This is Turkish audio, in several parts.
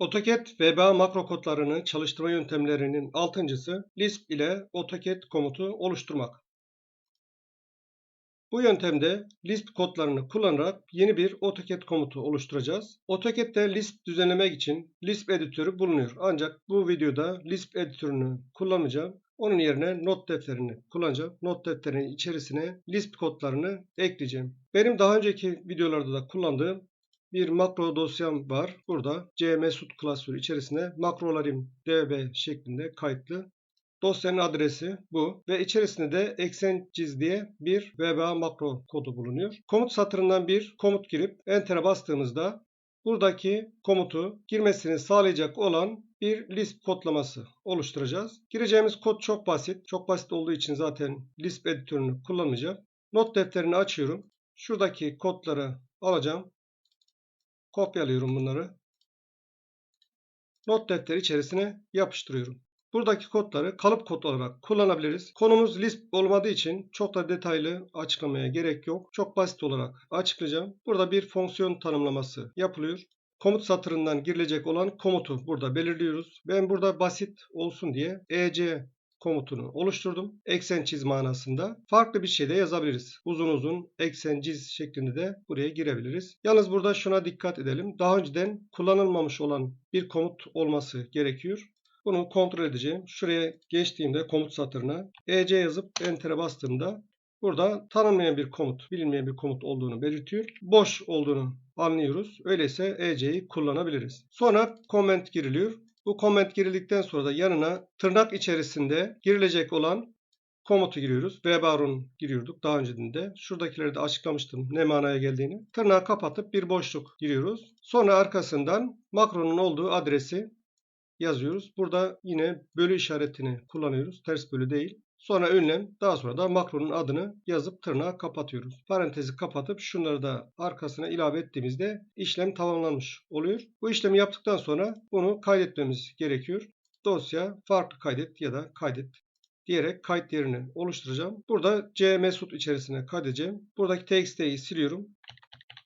AutoCAD VBA makro kodlarını çalıştırma yöntemlerinin altıncısı Lisp ile AutoCAD komutu oluşturmak. Bu yöntemde Lisp kodlarını kullanarak yeni bir AutoCAD komutu oluşturacağız. AutoCAD'de Lisp düzenlemek için Lisp editörü bulunuyor. Ancak bu videoda Lisp editörünü kullanmayacağım. Onun yerine not defterini kullanacağım. Not defterinin içerisine Lisp kodlarını ekleyeceğim. Benim daha önceki videolarda da kullandığım bir makro dosyam var. Burada cmesut klasörü içerisinde makrolarım db şeklinde kayıtlı. Dosyanın adresi bu ve içerisinde de eksen çiz diye bir VBA makro kodu bulunuyor. Komut satırından bir komut girip enter'e bastığımızda buradaki komutu girmesini sağlayacak olan bir Lisp kodlaması oluşturacağız. Gireceğimiz kod çok basit. Çok basit olduğu için zaten Lisp editörünü kullanmayacağım. Not defterini açıyorum. Şuradaki kodları alacağım. Kopyalıyorum bunları. Not defteri içerisine yapıştırıyorum. Buradaki kodları kalıp kod olarak kullanabiliriz. Konumuz Lisp olmadığı için çok da detaylı açıklamaya gerek yok. Çok basit olarak açıklayacağım. Burada bir fonksiyon tanımlaması yapılıyor. Komut satırından girilecek olan komutu burada belirliyoruz. Ben burada basit olsun diye ec komutunu oluşturdum. Eksen çiz manasında. Farklı bir şey de yazabiliriz. Uzun uzun eksen çiz şeklinde de buraya girebiliriz. Yalnız burada şuna dikkat edelim. Daha önceden kullanılmamış olan bir komut olması gerekiyor. Bunu kontrol edeceğim. Şuraya geçtiğimde komut satırına ec yazıp enter'e bastığımda burada tanınmayan bir komut, bilinmeyen bir komut olduğunu belirtiyor. Boş olduğunu anlıyoruz. Öyleyse ec'yi kullanabiliriz. Sonra comment giriliyor. Bu comment girildikten sonra da yanına tırnak içerisinde girilecek olan komutu giriyoruz. VBARUN giriyorduk daha önceden de. Şuradakileri de açıklamıştım ne manaya geldiğini. Tırnağı kapatıp bir boşluk giriyoruz. Sonra arkasından makronun olduğu adresi yazıyoruz. Burada yine bölü işaretini kullanıyoruz. Ters bölü değil. Sonra ünlem daha sonra da makronun adını yazıp tırnağı kapatıyoruz. Parantezi kapatıp şunları da arkasına ilave ettiğimizde işlem tamamlanmış oluyor. Bu işlemi yaptıktan sonra bunu kaydetmemiz gerekiyor. Dosya farklı kaydet ya da kaydet diyerek kayıt yerini oluşturacağım. Burada cmesut içerisine kaydedeceğim. Buradaki txt'yi siliyorum.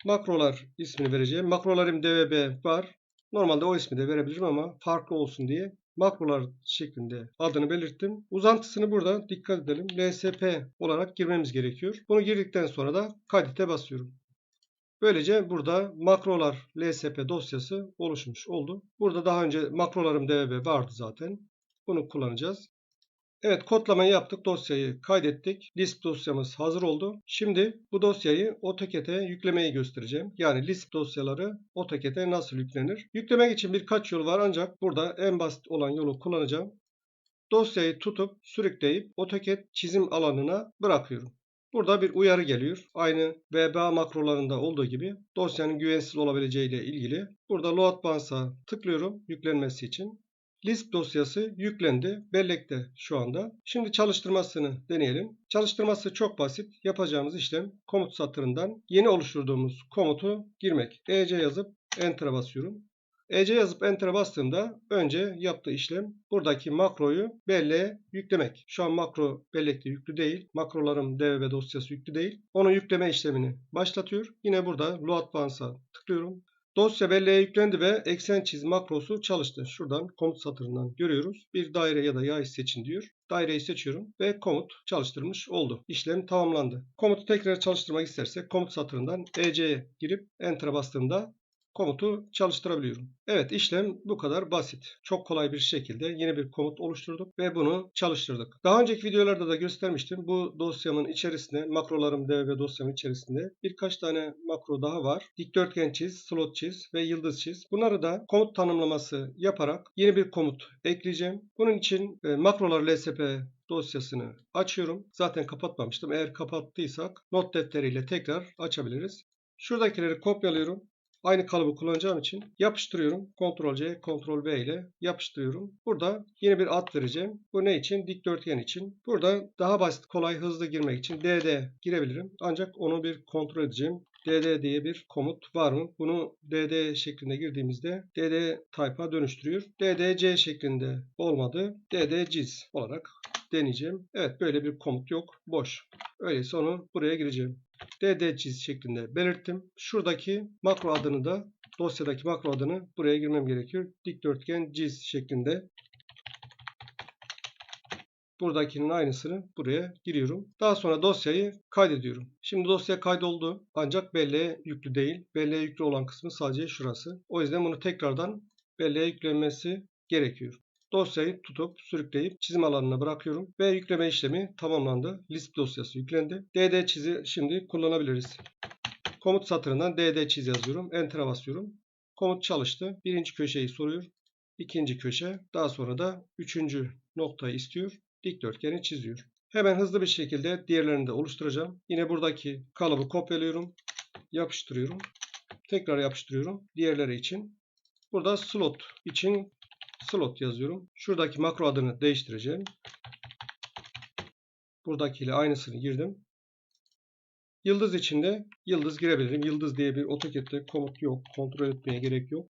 Makrolar ismini vereceğim. Makrolarım dvb var. Normalde o ismi de verebilirim ama farklı olsun diye makrolar şeklinde adını belirttim. Uzantısını burada dikkat edelim. LSP olarak girmemiz gerekiyor. Bunu girdikten sonra da kaydete basıyorum. Böylece burada makrolar LSP dosyası oluşmuş oldu. Burada daha önce makrolarım dvb vardı zaten. Bunu kullanacağız. Evet kodlamayı yaptık. Dosyayı kaydettik. Lisp dosyamız hazır oldu. Şimdi bu dosyayı AutoCAD'e yüklemeyi göstereceğim. Yani Lisp dosyaları AutoCAD'e nasıl yüklenir? Yüklemek için birkaç yol var ancak burada en basit olan yolu kullanacağım. Dosyayı tutup sürükleyip AutoCAD çizim alanına bırakıyorum. Burada bir uyarı geliyor. Aynı VBA makrolarında olduğu gibi dosyanın güvensiz olabileceği ile ilgili. Burada Load Advance'a tıklıyorum yüklenmesi için. Lisp dosyası yüklendi. Bellekte şu anda. Şimdi çalıştırmasını deneyelim. Çalıştırması çok basit. Yapacağımız işlem komut satırından yeni oluşturduğumuz komutu girmek. ec yazıp enter'a basıyorum. ec yazıp enter'a bastığımda önce yaptığı işlem buradaki makroyu belleğe yüklemek. Şu an makro bellekte yüklü değil. Makrolarım dvb dosyası yüklü değil. Onu yükleme işlemini başlatıyor. Yine burada Load Advance'a tıklıyorum. Dosya belleğe yüklendi ve eksen çiz makrosu çalıştı. Şuradan komut satırından görüyoruz. Bir daire ya da yay seçin diyor. Daireyi seçiyorum ve komut çalıştırmış oldu. İşlem tamamlandı. Komutu tekrar çalıştırmak istersek komut satırından EC'ye girip Enter'a bastığımda komutu çalıştırabiliyorum. Evet işlem bu kadar basit. Çok kolay bir şekilde yeni bir komut oluşturduk ve bunu çalıştırdık. Daha önceki videolarda da göstermiştim. Bu dosyamın içerisinde makrolarım dv dosyamın içerisinde birkaç tane makro daha var. Dikdörtgen çiz, slot çiz ve yıldız çiz. Bunları da komut tanımlaması yaparak yeni bir komut ekleyeceğim. Bunun için e, makrolar lsp dosyasını açıyorum. Zaten kapatmamıştım. Eğer kapattıysak not defteriyle tekrar açabiliriz. Şuradakileri kopyalıyorum. Aynı kalıbı kullanacağım için yapıştırıyorum. Ctrl C, Ctrl V ile yapıştırıyorum. Burada yeni bir ad vereceğim. Bu ne için? Dikdörtgen için. Burada daha basit, kolay, hızlı girmek için DD girebilirim. Ancak onu bir kontrol edeceğim. DD diye bir komut var mı? Bunu DD şeklinde girdiğimizde DD type'a dönüştürüyor. DDC şeklinde olmadı. DDCiz olarak deneyeceğim. Evet böyle bir komut yok. Boş. Öyleyse onu buraya gireceğim dd çiz şeklinde belirttim. Şuradaki makro adını da dosyadaki makro adını buraya girmem gerekiyor. Dikdörtgen ciz şeklinde. Buradakinin aynısını buraya giriyorum. Daha sonra dosyayı kaydediyorum. Şimdi dosya kaydoldu ancak belleğe yüklü değil. Belleğe yüklü olan kısmı sadece şurası. O yüzden bunu tekrardan belleğe yüklenmesi gerekiyor. Dosyayı tutup sürükleyip çizim alanına bırakıyorum ve yükleme işlemi tamamlandı. List dosyası yüklendi. DD çizi şimdi kullanabiliriz. Komut satırından DD çiz yazıyorum. Enter'a basıyorum. Komut çalıştı. Birinci köşeyi soruyor. İkinci köşe. Daha sonra da üçüncü noktayı istiyor. Dikdörtgeni çiziyor. Hemen hızlı bir şekilde diğerlerini de oluşturacağım. Yine buradaki kalıbı kopyalıyorum. Yapıştırıyorum. Tekrar yapıştırıyorum. Diğerleri için. Burada slot için slot yazıyorum. Şuradaki makro adını değiştireceğim. Buradakiyle aynısını girdim. Yıldız içinde yıldız girebilirim. Yıldız diye bir AutoCAD'de komut yok. Kontrol etmeye gerek yok.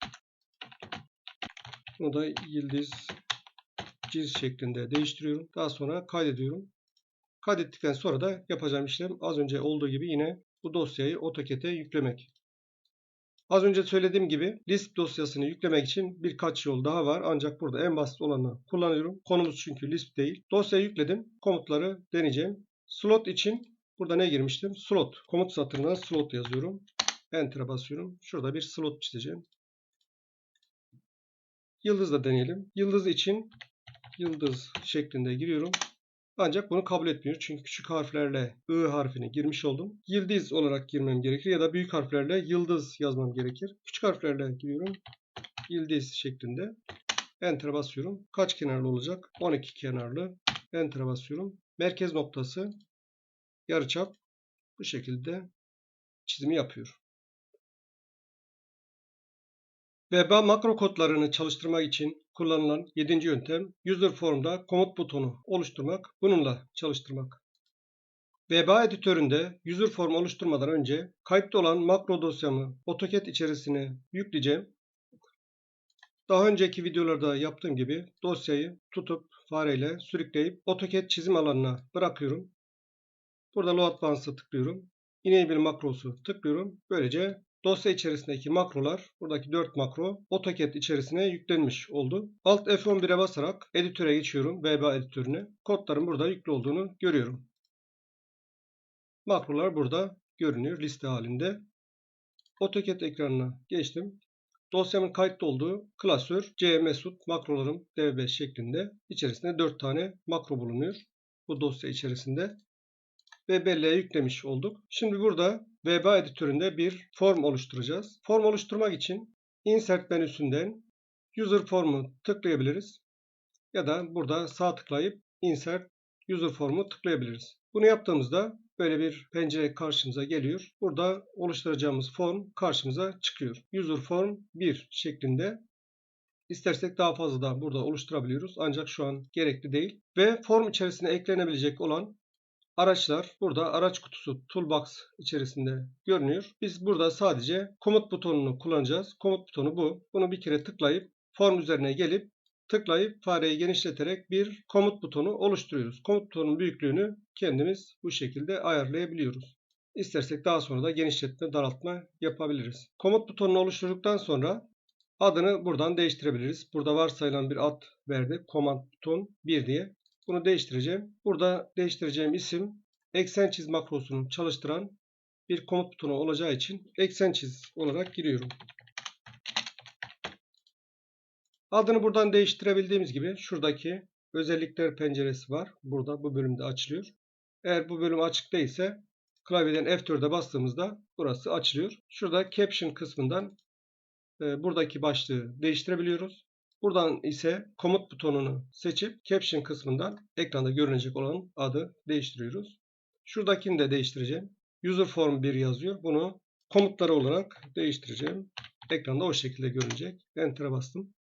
Bunu da yıldız ciz şeklinde değiştiriyorum. Daha sonra kaydediyorum. Kaydettikten sonra da yapacağım işlem az önce olduğu gibi yine bu dosyayı AutoCAD'e yüklemek. Az önce söylediğim gibi Lisp dosyasını yüklemek için birkaç yol daha var. Ancak burada en basit olanı kullanıyorum. Konumuz çünkü Lisp değil. Dosyayı yükledim. Komutları deneyeceğim. Slot için burada ne girmiştim? Slot. Komut satırına slot yazıyorum. Enter'a basıyorum. Şurada bir slot çizeceğim. Yıldızla deneyelim. Yıldız için yıldız şeklinde giriyorum. Ancak bunu kabul etmiyor. Çünkü küçük harflerle I harfini girmiş oldum. Yıldız olarak girmem gerekir ya da büyük harflerle yıldız yazmam gerekir. Küçük harflerle giriyorum. Yıldız şeklinde. Enter'a basıyorum. Kaç kenarlı olacak? 12 kenarlı. Enter'a basıyorum. Merkez noktası yarıçap bu şekilde çizimi yapıyor. VBA makro kodlarını çalıştırmak için kullanılan 7. yöntem User Form'da komut butonu oluşturmak, bununla çalıştırmak. VBA editöründe User Form oluşturmadan önce kayıtlı olan makro dosyamı AutoCAD içerisine yükleyeceğim. Daha önceki videolarda yaptığım gibi dosyayı tutup fareyle sürükleyip AutoCAD çizim alanına bırakıyorum. Burada Load Advance'a tıklıyorum. Enable makrosu tıklıyorum. Böylece dosya içerisindeki makrolar, buradaki 4 makro AutoCAD içerisine yüklenmiş oldu. Alt F11'e basarak editöre geçiyorum. VBA editörüne. Kodların burada yüklü olduğunu görüyorum. Makrolar burada görünüyor liste halinde. AutoCAD ekranına geçtim. Dosyamın kayıtlı olduğu klasör C makrolarım DV5 şeklinde içerisinde 4 tane makro bulunuyor. Bu dosya içerisinde ve belleğe yüklemiş olduk. Şimdi burada VBA editöründe bir form oluşturacağız. Form oluşturmak için Insert menüsünden User Form'u tıklayabiliriz. Ya da burada sağ tıklayıp Insert User Form'u tıklayabiliriz. Bunu yaptığımızda böyle bir pencere karşımıza geliyor. Burada oluşturacağımız form karşımıza çıkıyor. User Form 1 şeklinde İstersek daha fazla da burada oluşturabiliyoruz. Ancak şu an gerekli değil. Ve form içerisine eklenebilecek olan Araçlar burada araç kutusu toolbox içerisinde görünüyor. Biz burada sadece komut butonunu kullanacağız. Komut butonu bu. Bunu bir kere tıklayıp form üzerine gelip tıklayıp fareyi genişleterek bir komut butonu oluşturuyoruz. Komut butonunun büyüklüğünü kendimiz bu şekilde ayarlayabiliyoruz. İstersek daha sonra da genişletme, daraltma yapabiliriz. Komut butonunu oluşturduktan sonra adını buradan değiştirebiliriz. Burada varsayılan bir ad verdi. Command buton 1 diye. Bunu değiştireceğim. Burada değiştireceğim isim eksen çiz makrosunu çalıştıran bir komut butonu olacağı için eksen çiz olarak giriyorum. Adını buradan değiştirebildiğimiz gibi şuradaki özellikler penceresi var. Burada bu bölümde açılıyor. Eğer bu bölüm açık değilse klavyeden F4'e bastığımızda burası açılıyor. Şurada caption kısmından e, buradaki başlığı değiştirebiliyoruz. Buradan ise komut butonunu seçip caption kısmından ekranda görünecek olan adı değiştiriyoruz. Şuradakini de değiştireceğim. User form 1 yazıyor. Bunu komutları olarak değiştireceğim. Ekranda o şekilde görünecek. Enter'a bastım.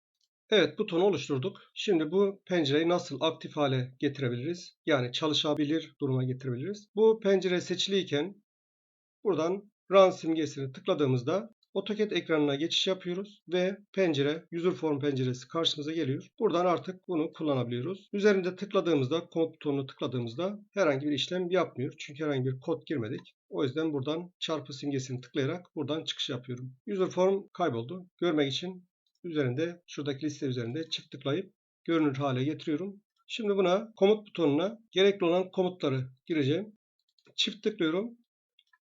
Evet butonu oluşturduk. Şimdi bu pencereyi nasıl aktif hale getirebiliriz? Yani çalışabilir duruma getirebiliriz. Bu pencere seçiliyken buradan Run simgesini tıkladığımızda AutoCAD ekranına geçiş yapıyoruz ve pencere, user form penceresi karşımıza geliyor. Buradan artık bunu kullanabiliyoruz. Üzerinde tıkladığımızda, komut butonunu tıkladığımızda herhangi bir işlem yapmıyor. Çünkü herhangi bir kod girmedik. O yüzden buradan çarpı simgesini tıklayarak buradan çıkış yapıyorum. User form kayboldu. Görmek için üzerinde, şuradaki liste üzerinde çift tıklayıp görünür hale getiriyorum. Şimdi buna komut butonuna gerekli olan komutları gireceğim. Çift tıklıyorum.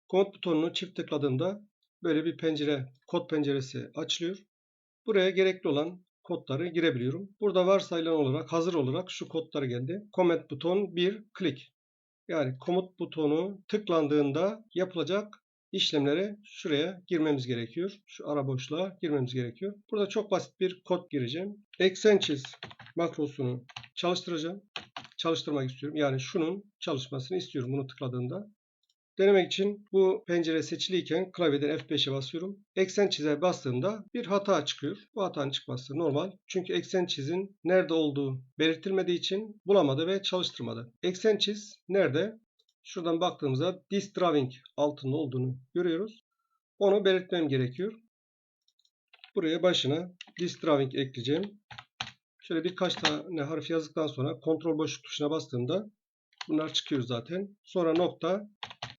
Komut butonunu çift tıkladığımda böyle bir pencere, kod penceresi açılıyor. Buraya gerekli olan kodları girebiliyorum. Burada varsayılan olarak, hazır olarak şu kodlar geldi. Comment buton 1 klik. Yani komut butonu tıklandığında yapılacak işlemlere şuraya girmemiz gerekiyor. Şu ara boşluğa girmemiz gerekiyor. Burada çok basit bir kod gireceğim. Eksen çiz makrosunu çalıştıracağım. Çalıştırmak istiyorum. Yani şunun çalışmasını istiyorum bunu tıkladığımda. Denemek için bu pencere seçiliyken klavyeden F5'e basıyorum. Eksen çize bastığımda bir hata çıkıyor. Bu hatanın çıkması normal. Çünkü eksen çizin nerede olduğu belirtilmediği için bulamadı ve çalıştırmadı. Eksen çiz nerede? Şuradan baktığımızda this drawing altında olduğunu görüyoruz. Onu belirtmem gerekiyor. Buraya başına this drawing ekleyeceğim. Şöyle birkaç tane harf yazdıktan sonra kontrol boşluk tuşuna bastığımda bunlar çıkıyor zaten. Sonra nokta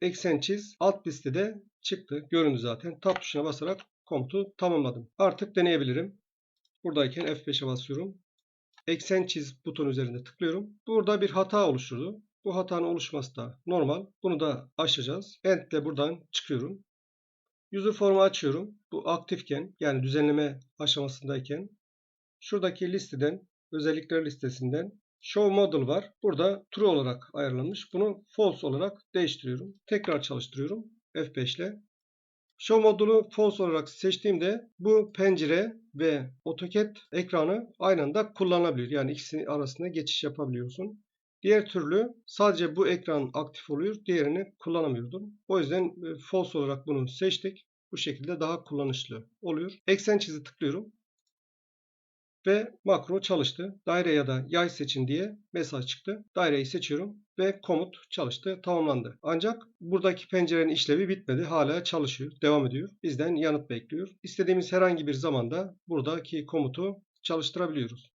eksen çiz alt listede çıktı. Göründü zaten. Tab tuşuna basarak komutu tamamladım. Artık deneyebilirim. Buradayken F5'e basıyorum. Eksen çiz buton üzerinde tıklıyorum. Burada bir hata oluşturdu. Bu hatanın oluşması da normal. Bunu da aşacağız. End ile buradan çıkıyorum. User formu açıyorum. Bu aktifken yani düzenleme aşamasındayken şuradaki listeden özellikler listesinden Show Model var. Burada True olarak ayarlanmış. Bunu False olarak değiştiriyorum. Tekrar çalıştırıyorum. F5 ile. Show modulu false olarak seçtiğimde bu pencere ve AutoCAD ekranı aynı anda kullanılabilir. Yani ikisinin arasında geçiş yapabiliyorsun. Diğer türlü sadece bu ekran aktif oluyor. Diğerini kullanamıyordum. O yüzden e, false olarak bunu seçtik. Bu şekilde daha kullanışlı oluyor. Eksen çizi tıklıyorum. Ve makro çalıştı. Daire ya da yay seçin diye mesaj çıktı. Daireyi seçiyorum ve komut çalıştı, tamamlandı. Ancak buradaki pencerenin işlevi bitmedi. Hala çalışıyor, devam ediyor. Bizden yanıt bekliyor. İstediğimiz herhangi bir zamanda buradaki komutu çalıştırabiliyoruz.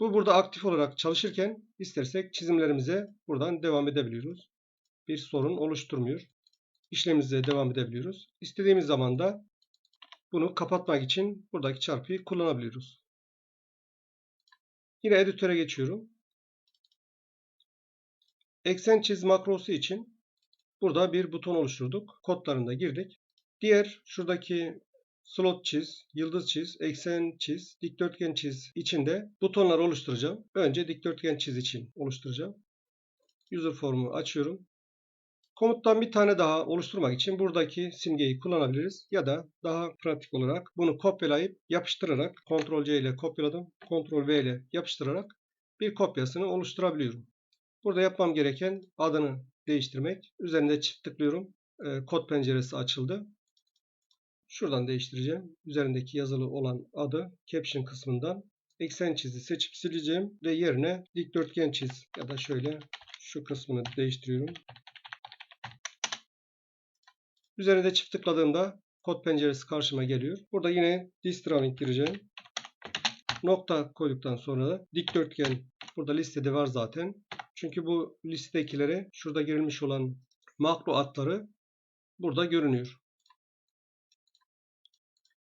Bu burada aktif olarak çalışırken istersek çizimlerimize buradan devam edebiliyoruz. Bir sorun oluşturmuyor. İşlemimize devam edebiliyoruz. İstediğimiz zaman da bunu kapatmak için buradaki çarpıyı kullanabiliyoruz. Yine editöre geçiyorum. Eksen çiz makrosu için burada bir buton oluşturduk. Kodlarını da girdik. Diğer şuradaki slot çiz, yıldız çiz, eksen çiz, dikdörtgen çiz içinde butonlar oluşturacağım. Önce dikdörtgen çiz için oluşturacağım. User formu açıyorum. Komuttan bir tane daha oluşturmak için buradaki simgeyi kullanabiliriz. Ya da daha pratik olarak bunu kopyalayıp yapıştırarak Ctrl C ile kopyaladım. Ctrl V ile yapıştırarak bir kopyasını oluşturabiliyorum. Burada yapmam gereken adını değiştirmek. Üzerinde çift tıklıyorum. Ee, kod penceresi açıldı. Şuradan değiştireceğim. Üzerindeki yazılı olan adı caption kısmından eksen çizi seçip sileceğim ve yerine dikdörtgen çiz ya da şöyle şu kısmını değiştiriyorum. Üzerinde çift tıkladığımda kod penceresi karşıma geliyor. Burada yine this drawing gireceğim. Nokta koyduktan sonra da dikdörtgen burada listede var zaten. Çünkü bu listedekileri şurada girilmiş olan makro adları burada görünüyor.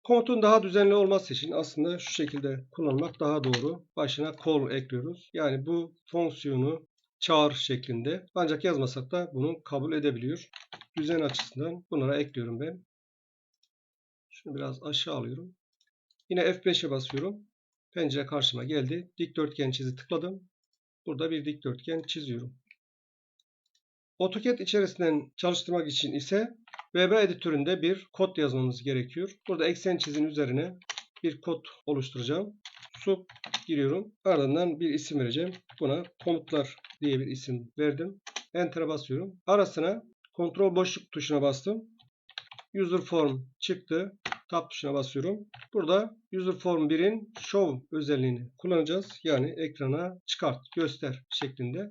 Komutun daha düzenli olması için aslında şu şekilde kullanmak daha doğru. Başına call ekliyoruz. Yani bu fonksiyonu çağır şeklinde. Ancak yazmasak da bunu kabul edebiliyor. Düzen açısından bunlara ekliyorum ben. Şunu biraz aşağı alıyorum. Yine F5'e basıyorum. Pencere karşıma geldi. Dikdörtgen çizi tıkladım. Burada bir dikdörtgen çiziyorum. AutoCAD içerisinden çalıştırmak için ise VB editöründe bir kod yazmamız gerekiyor. Burada eksen çizin üzerine bir kod oluşturacağım. Sub giriyorum. Ardından bir isim vereceğim. Buna komutlar diye bir isim verdim. Enter'a basıyorum. Arasına kontrol boşluk tuşuna bastım. User form çıktı. Tab tuşuna basıyorum. Burada user form 1'in show özelliğini kullanacağız. Yani ekrana çıkart, göster şeklinde.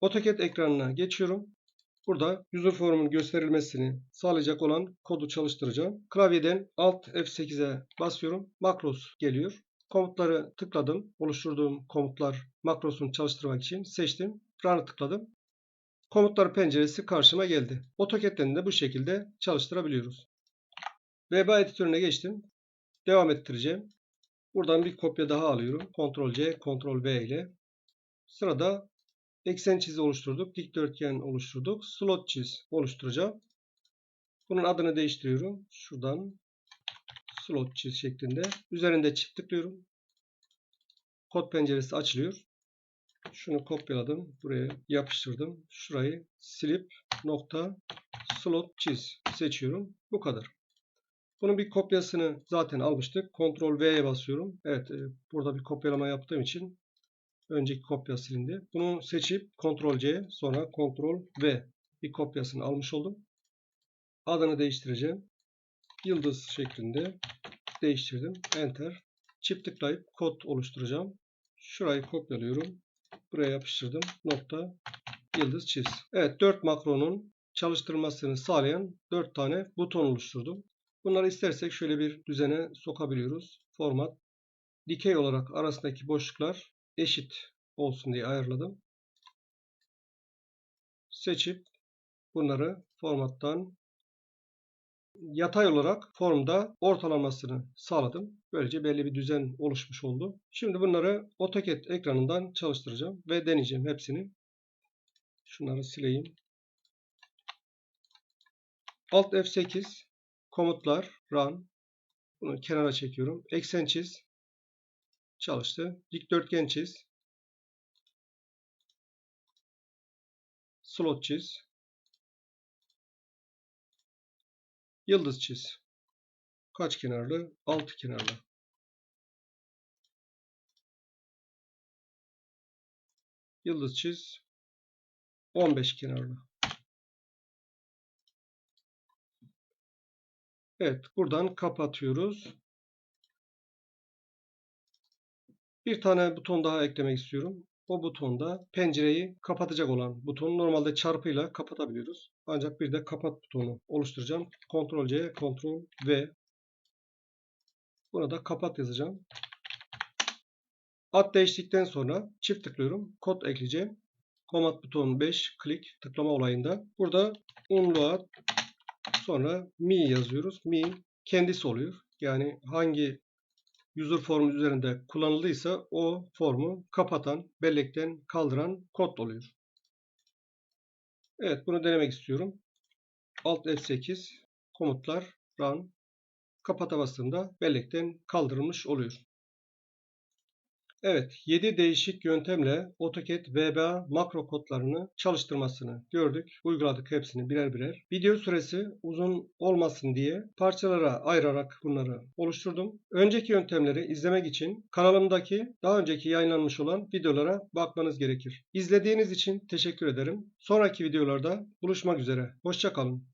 AutoCAD ekranına geçiyorum. Burada user formun gösterilmesini sağlayacak olan kodu çalıştıracağım. Klavyeden Alt F8'e basıyorum. Makros geliyor. Komutları tıkladım. Oluşturduğum komutlar makrosunu çalıştırmak için seçtim. Run'ı tıkladım. Komutlar penceresi karşıma geldi. AutoCAD'den de bu şekilde çalıştırabiliyoruz. VBA editörüne geçtim. Devam ettireceğim. Buradan bir kopya daha alıyorum. Ctrl C, Ctrl V ile. Sırada eksen çizi oluşturduk. Dikdörtgen oluşturduk. Slot çiz oluşturacağım. Bunun adını değiştiriyorum. Şuradan slot çiz şeklinde. Üzerinde çift tıklıyorum. Kod penceresi açılıyor. Şunu kopyaladım. Buraya yapıştırdım. Şurayı silip nokta slot çiz seçiyorum. Bu kadar. Bunun bir kopyasını zaten almıştık. Ctrl V'ye basıyorum. Evet e, burada bir kopyalama yaptığım için önceki kopya silindi. Bunu seçip Ctrl C sonra Ctrl V bir kopyasını almış oldum. Adını değiştireceğim. Yıldız şeklinde değiştirdim. Enter. Çift tıklayıp kod oluşturacağım. Şurayı kopyalıyorum. Buraya yapıştırdım. Nokta yıldız çiz. Evet 4 makronun çalıştırmasını sağlayan 4 tane buton oluşturdum. Bunları istersek şöyle bir düzene sokabiliyoruz. Format. Dikey olarak arasındaki boşluklar eşit olsun diye ayarladım. Seçip bunları formattan yatay olarak formda ortalamasını sağladım. Böylece belli bir düzen oluşmuş oldu. Şimdi bunları AutoCAD ekranından çalıştıracağım ve deneyeceğim hepsini. Şunları sileyim. Alt F8 komutlar run bunu kenara çekiyorum. Eksen çiz çalıştı. Dikdörtgen çiz. Slot çiz. Yıldız çiz. Kaç kenarlı? 6 kenarlı. Yıldız çiz. 15 kenarlı. Evet, buradan kapatıyoruz. Bir tane buton daha eklemek istiyorum. O butonda pencereyi kapatacak olan buton. Normalde çarpıyla kapatabiliyoruz. Ancak bir de kapat butonu oluşturacağım. Ctrl C, Ctrl V. Buna da kapat yazacağım. Ad değiştikten sonra çift tıklıyorum. Kod ekleyeceğim. Command butonu 5 klik tıklama olayında. Burada unlu ad sonra mi yazıyoruz. Mi kendisi oluyor. Yani hangi user form üzerinde kullanıldıysa o formu kapatan, bellekten kaldıran kod oluyor. Evet bunu denemek istiyorum. Alt F8 komutlar run kapata bastığımda bellekten kaldırılmış oluyor. Evet 7 değişik yöntemle AutoCAD VBA makro kodlarını çalıştırmasını gördük. Uyguladık hepsini birer birer. Video süresi uzun olmasın diye parçalara ayırarak bunları oluşturdum. Önceki yöntemleri izlemek için kanalımdaki daha önceki yayınlanmış olan videolara bakmanız gerekir. İzlediğiniz için teşekkür ederim. Sonraki videolarda buluşmak üzere. Hoşçakalın.